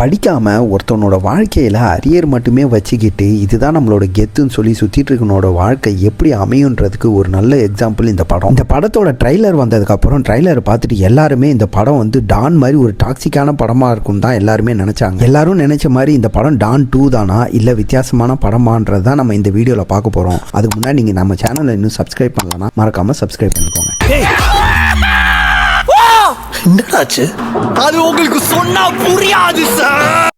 படிக்காமல் ஒருத்தவனோட வாழ்க்கையில் அரியர் மட்டுமே வச்சுக்கிட்டு இதுதான் நம்மளோட கெத்துன்னு சொல்லி சுற்றிட்டு இருக்கனோட வாழ்க்கை எப்படி அமையுன்றதுக்கு ஒரு நல்ல எக்ஸாம்பிள் இந்த படம். இந்த படத்தோட ட்ரைலர் வந்ததுக்கப்புறம் ட்ரைலரை பார்த்துட்டு எல்லாருமே இந்த படம் வந்து டான் மாதிரி ஒரு டாக்ஸிக்கான படமாக இருக்கும் தான் எல்லாருமே நினச்சாங்க. எல்லாரும் நினச்ச மாதிரி இந்த படம் டான் டூ தானா? இல்லை வித்தியாசமான படமான்றது தான் நம்ம இந்த வீடியோவில் பார்க்க போகிறோம் அதுக்கு முன்னாடி நீங்கள் நம்ம சேனலை இன்னும் சப்ஸ்கிரைப் பண்ணலன்னா மறக்காமல் சப்ஸ்கிரைப் பண்ணிக்கோங்க. என்னடாச்சு அது உங்களுக்கு சொன்னா புரியாது சார்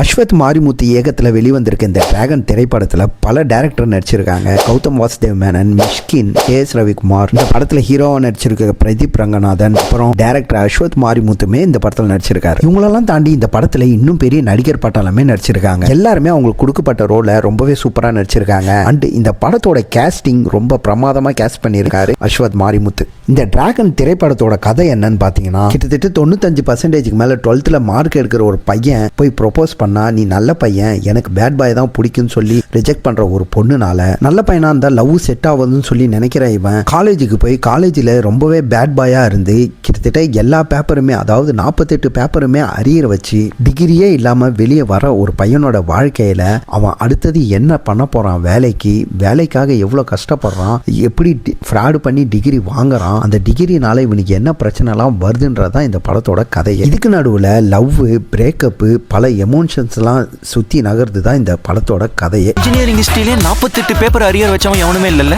அஸ்வத் மாரிமுத்து இயக்கத்தில் வெளிவந்திருக்க இந்த டிராகன் திரைப்படத்தில் பல டேரக்டர் நடிச்சிருக்காங்க. Gautham Vasudev Menon Mysskin K S Ravikumar. இந்த படத்தில் ஹீரோவாக நடிச்சிருக்க பிரதீப் ரங்கநாதன் அப்புறம் டேரக்டர் அஸ்வத் மாரிமுத்துமே இந்த படத்தில் நடிச்சிருக்காரு. இவங்களெல்லாம் தாண்டி இந்த படத்தில் இன்னும் பெரிய நடிகர் பட்டாளமே நடிச்சிருக்காங்க. எல்லாருமே அவங்களுக்கு கொடுக்கப்பட்ட ரோலை ரொம்பவே சூப்பராக நடிச்சிருக்காங்க. அண்ட் இந்த படத்தோட கேஸ்டிங் ரொம்ப பிரமாதமாக கேஸ்ட் பண்ணியிருக்காரு அஸ்வத் மாரிமுத்து. இந்த டிராகன் திரைப்படத்தோட கதை என்னன்னு பார்த்தீங்கன்னா கிட்டத்தட்ட தொண்ணூத்தஞ்சு பர்சன்டேஜுக்கு மேலே டுவெல்த்தில் மார்க் எடுக்கிற ஒரு பையன் போய் ப்ரொபோஸ் பண்ணா நீ நல்ல பையன் எனக்கு பேட் பாய் தான் பிடிக்கும்னு சொல்லி ரிஜெக்ட் பண்ற ஒரு பொண்ணுனால நல்ல பையனா இருந்தா லவ் செட் ஆகுதுன்னு சொல்லி நினைக்கிற இவன் காலேஜுக்கு போய் காலேஜில் ரொம்பவே பேட் பாயா இருந்து கிட்டத்தட்ட எல்லா பேப்பருமே அதாவது நாற்பத்தெட்டு பேப்பருமே அரியர் வச்சு டிகிரியே இல்லாம வெளியே வர ஒரு பையனோட வாழ்க்கையில அவன் அடுத்தது என்ன பண்ண போறான் வேலைக்கு வேலைக்காக எவ்வளோ கஷ்டப்படுறான் எப்படி ஃப்ராடு பண்ணி டிகிரி வாங்குறான் அந்த டிகிரினால இவனுக்கு என்ன பிரச்சனைலாம் வருதுன்றதான் இந்த படத்தோட கதையை. இதுக்கு நடுவில் லவ் பிரேக்கப்பு பல எமோஷன்ஸ்லாம் சுற்றி நகர்ந்து தான் இந்த படத்தோட கதையே. இன்ஜினியரிங் ஹிஸ்டரியிலே நாற்பத்தெட்டு பேப்பர் அரியர் வச்சவன் எவனுமே இல்லைல்ல?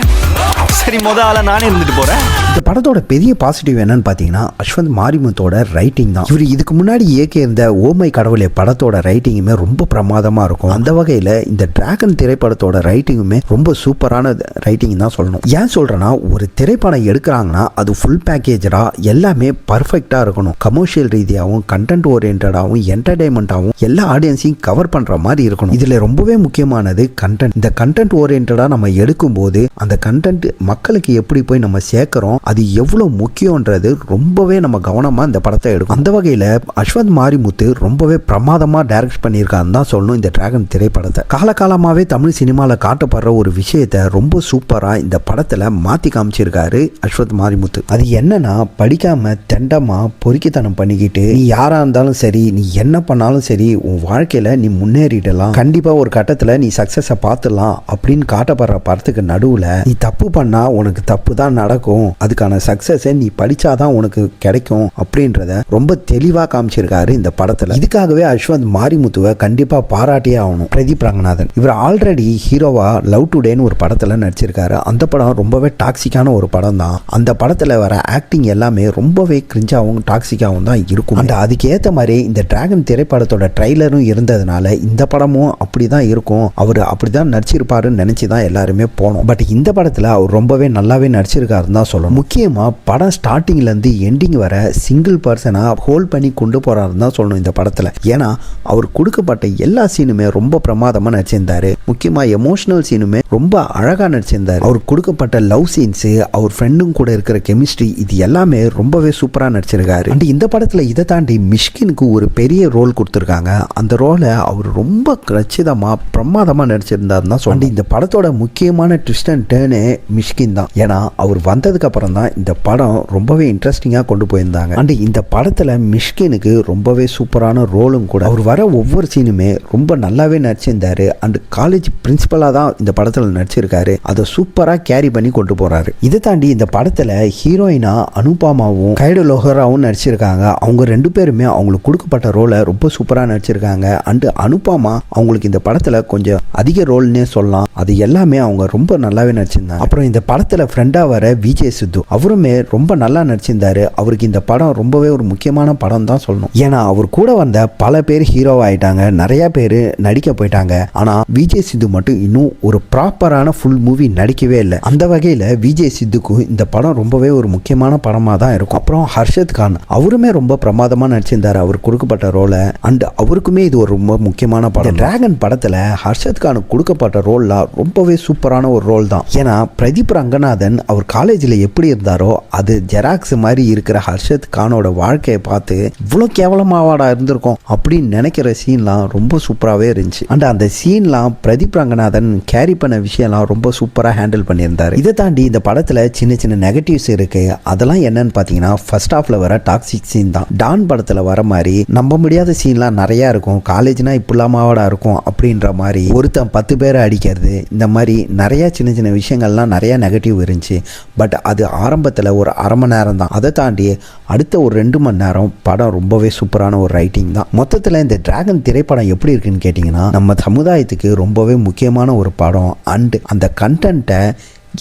சரி முத ஆளாக நானே இருந்துட்டு போறேன். இந்த படத்தோட பெரிய பாசிட்டிவ் என்னன்னு பார்த்தீங்கன்னா அஸ்வந்த் மாரிமுத்தோட ரைட்டிங் தான். இவர் இதுக்கு முன்னாடி இயக்கியிருந்த ஓமை கடவுளே படத்தோட ரைட்டிங்குமே ரொம்ப பிரமாதமாக இருக்கும். அந்த வகையில் இந்த டிராகன் திரைப்படத்தோட ரைட்டிங்குமே ரொம்ப சூப்பரான ரைட்டிங் தான் சொல்லணும். ஏன் சொல்கிறேன்னா ஒரு திரைப்படம் எடுக்கிறாங்கன்னா அது ஃபுல் பேக்கேஜராக எல்லாமே பர்ஃபெக்டாக இருக்கணும். கமர்ஷியல் ரீதியாகவும் கண்டென்ட் ஓரியன்டாகவும் என்டர்டைன்மெண்ட்டாகவும் எல்லா ஆடியன்ஸையும் கவர் பண்ணுற மாதிரி இருக்கணும். இதில் ரொம்பவே முக்கியமானது கண்டென்ட் இந்த கண்டென்ட் ஓரியன்டாக நம்ம எடுக்கும்போது அந்த கண்டென்ட் மக்களுக்கு எப்படி போய் நம்ம சேர்க்குறோம் அது எவ்வளோ முக்கியன்றது ரொம்பவே நம்ம கவனமாக இந்த படத்தை எடுக்கும் அந்த வகையில் அஸ்வந்த் மாரிமுத்து ரொம்பவே பிரமாதமாக டைரக்ட் பண்ணியிருக்காருன்னு தான் சொல்லணும் இந்த டிராகன் திரைப்படத்தை. காலகாலமாகவே தமிழ் சினிமாவில் காட்டப்படுற ஒரு விஷயத்தை ரொம்ப சூப்பராக இந்த படத்தில் மாற்றி காமிச்சிருக்காரு அஸ்வத் மாரிமுத்து. அது என்னன்னா படிக்காம தெண்டமாக பொறுக்கித்தனம் பண்ணிக்கிட்டு நீ யாராக இருந்தாலும் சரி நீ என்ன பண்ணாலும் சரி உன் வாழ்க்கையில் நீ முன்னேறிடலாம். கண்டிப்பாக ஒரு கட்டத்தில் நீ சக்ஸஸை பார்த்துடலாம் அப்படின்னு காட்டப்படுற படத்துக்கு நடுவில் நீ தப்பு பண்ணால் உனக்கு தப்பு தான் நடக்கும். அது அதுக்கான சக்ஸஸை நீ படித்தாதான் உனக்கு கிடைக்கும் அப்படின்றத ரொம்ப தெளிவாக காமிச்சிருக்காரு இந்த படத்தில். இதுக்காகவே அஸ்வந்த் மாரிமுத்துவை கண்டிப்பாக பாராட்டியே ஆகணும். பிரதீப் ரங்கநாதன். இவர் ஆல்ரெடி ஹீரோவா லவ் டுடேன்னு ஒரு படத்தில் நடிச்சிருக்காரு. அந்த படம் ரொம்பவே டாக்ஸிக்கான ஒரு படம் தான் அந்த படத்தில் வர ஆக்டிங் எல்லாமே ரொம்பவே கிரிஞ்சாகவும் டாக்ஸிக்காகவும் தான் இருக்கும். அண்ட் அதுக்கேற்ற மாதிரி இந்த டிராகன் திரைப்படத்தோட ட்ரைலரும் இருந்ததுனால இந்த படமும் அப்படி தான் இருக்கும். அவர் அப்படி தான் நடிச்சிருப்பாருன்னு நினச்சி தான் எல்லாருமே போனோம். பட் இந்த படத்தில் அவர் ரொம்பவே நல்லாவே நடிச்சிருக்காருன்னு தான் சொல்லணும். முக்கியமாக படம் ஸ்டார்டிங்லேருந்து எண்டிங் வர சிங்கிள் பர்சனாக ஹோல்ட் பண்ணி கொண்டு போகிறாருன்னு தான் சொல்லணும் இந்த படத்தில். ஏன்னா அவர் கொடுக்கப்பட்ட எல்லா சீனுமே ரொம்ப பிரமாதமாக நடிச்சிருந்தாரு. முக்கியமாக எமோஷனல் சீனுமே ரொம்ப அழகாக நடிச்சிருந்தாரு. அவர் கொடுக்கப்பட்ட லவ் சீன்ஸு அவர் ஃப்ரெண்டும் கூட இருக்கிற கெமிஸ்ட்ரி இது எல்லாமே ரொம்பவே சூப்பராக நடிச்சிருக்காரு. அண்ட் இந்த படத்தில் இதை தாண்டி மிஷ்கினுக்கு ஒரு பெரிய ரோல் கொடுத்துருக்காங்க. அந்த ரோலை அவர் ரொம்ப கச்சிதமாக பிரமாதமாக நடிச்சிருந்தாருன்னு தான் சொல்லி இந்த படத்தோட முக்கியமான ட்விஸ்ட் அண்ட் டேர்னே மிஷ்கின் தான். ஏன்னா அவர் வந்ததுக்கு அப்புறம் தான் இந்த படம் ரொம்பவே இன்ட்ரெஸ்டிங்காக கொண்டு போயிருந்தாங்க. அண்ட் இந்த படத்தில் மிஷ்கினுக்கு ரொம்பவே சூப்பரான ரோலும் கூட. அவர் வர ஒவ்வொரு சீனுமே ரொம்ப நல்லாவே நடிச்சிருந்தாரு. அண்ட் காலேஜ் பிரின்சிபலாக தான் இந்த படத்தில் நடிச்சிருக்காரு. அதை சூப்பராக கேரி பண்ணி கொண்டு போகிறாரு இதை தாண்டி இந்த படத்தில் ஹீரோயினா அனுபாமாவும் கைடு லோஹராவும் நடிச்சிருக்காங்க. அவங்க ரெண்டு பேருமே அவங்களுக்கு கொடுக்கப்பட்ட ரோலை ரொம்ப சூப்பராக நடிச்சிருக்காங்க. அண்டு அனுபாமா அவங்களுக்கு இந்த படத்தில் கொஞ்சம் அதிக ரோல்னே சொல்லலாம். அது எல்லாமே அவங்க ரொம்ப நல்லாவே நடிச்சிருந்தாங்க. அப்புறம் இந்த படத்தில் ஃப்ரெண்டாக வர விஜய் சித்து அவருமே ரொம்ப நல்லா நடிச்சிருந்தாரு. அவருக்கு இந்த படம் ரொம்பவே ஒரு முக்கியமான படம் தான் சொல்லணும். ஏன்னா அவர் கூட வந்த பல பேர் ஹீரோ ஆயிட்டாங்க. நிறைய பேர் நடிக்க போயிட்டாங்க. ஆனால் விஜய் சித்து மட்டும் இன்னும் ஒரு ப்ராப்பரான ஃபுல் மூவி நடிக்கவே இல்லை. அந்த வகையில் விஜய் சித்துக்கு இந்த படம் ரொம்பவே ஒரு முக்கியமான படமாக தான் இருக்கும். அப்புறம் ஹர்ஷத் கான் அவருமே ரொம்ப பிரமாதமாக நடிச்சிருந்தார். அவர் கொடுக்கப்பட்ட ரோலை அண்ட் அவருக்குமே இது ஒரு ரொம்ப முக்கியமான படம். டிராகன் படத்தில் ஹர்ஷத் கானுக்கு கொடுக்கப்பட்ட ரோல்லாம் ரொம்பவே சூப்பரான ஒரு ரோல் தான். ஏன்னா பிரதீப் ரங்கநாதன் அவர் காலேஜில் எப்படி இருந்தாரோ அது ஜெராக்ஸ் மாதிரி இருக்கிற ஹர்ஷத் கானோட வாழ்க்கையை பார்த்து இவ்வளோ கேவலமாவாடா இருந்திருக்கும் அப்படின்னு நினைக்கிற சீன்லாம் ரொம்ப சூப்பராகவே இருந்துச்சு. அண்ட் அந்த சீன்லாம் பிரதீப் ரங்கநாதன் கேரி பண்ண விஷயம்லாம் ரொம்ப சூப்பராக ஹேண்டில் பண்ணியிருந்தாரு. இதை தாண்டி இந்த படத்தில் சின்ன சின்ன நெகட்டிவ்ஸ் இருக்கு. அதெல்லாம் என்னன்னு பார்த்தீங்கன்னா ஃபர்ஸ்ட் ஆஃப்ல வர டாக்ஸிக் சீன் தான். டான் படத்தில் வர மாதிரி நம்ப முடியாத சீன்லாம் நிறையா இருக்கும். காலேஜ்னா இப்படிலாமாவாடா இருக்கும் அப்படின்ற மாதிரி ஒருத்தன் பத்து பேரை அடிக்கிறது இந்த மாதிரி நிறைய சின்ன சின்ன விஷயங்கள்லாம் நிறைய நெகட்டிவ் இருந்துச்சு. பட் அது ஆரம்பத்தில் ஒரு அரை மணி நேரம் தான் அதை தாண்டி அடுத்த ஒரு ரெண்டு மணி நேரம் படம் ரொம்பவே சூப்பரான ஒரு ரைட்டிங் தான். மொத்தத்தில் இந்த டிராகன் திரைப்படம் எப்படி இருக்குன்னு கேட்டிங்கன்னா நம்ம சமுதாயத்துக்கு ரொம்பவே முக்கியமான ஒரு படம். அண்டு அந்த கண்டென்ட்டை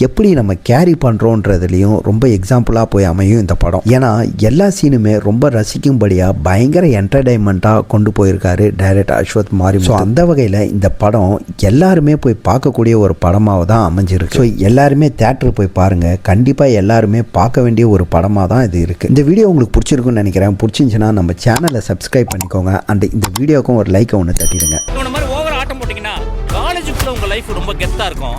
எப்படி நம்ம கேரி பண்ணுறோன்றதுலையும் ரொம்ப எக்ஸாம்பிளாக போய் அமையும் இந்த படம். ஏன்னா எல்லா சீனுமே ரொம்ப ரசிக்கும்படியாக பயங்கர என்டர்டைன்மெண்ட்டாக கொண்டு போயிருக்காரு டைரக்டர் அஸ்வத் மாரி ஸோ அந்த வகையில் இந்த படம் எல்லாருமே போய் பார்க்கக்கூடிய ஒரு படமாக தான் அமைஞ்சிருக்கு. ஸோ எல்லாருமே தேட்டருக்கு போய் பாருங்கள் கண்டிப்பாக எல்லாருமே பார்க்க வேண்டிய ஒரு படமாக தான் இது இருக்குது இந்த வீடியோ உங்களுக்கு பிடிச்சிருக்குன்னு நினைக்கிறேன். பிடிச்சிருந்துச்சுன்னா நம்ம சேனலை சப்ஸ்கிரைப் பண்ணிக்கோங்க. அண்ட் இந்த வீடியோக்கும் ஒரு லைக்கை ஒன்று தட்டிடுங்க. இவன மாதிரி ஓவர் ஆட்டம் போட்டீங்கன்னா காலேஜுக்குள்ள உங்க லைஃப் ரொம்ப கெத்தா இருக்கும்.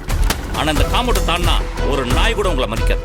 ஆனா இந்த காம்பவுண்ட் தாண்டா ஒரு நாய் கூட உங்களை மதிக்காது.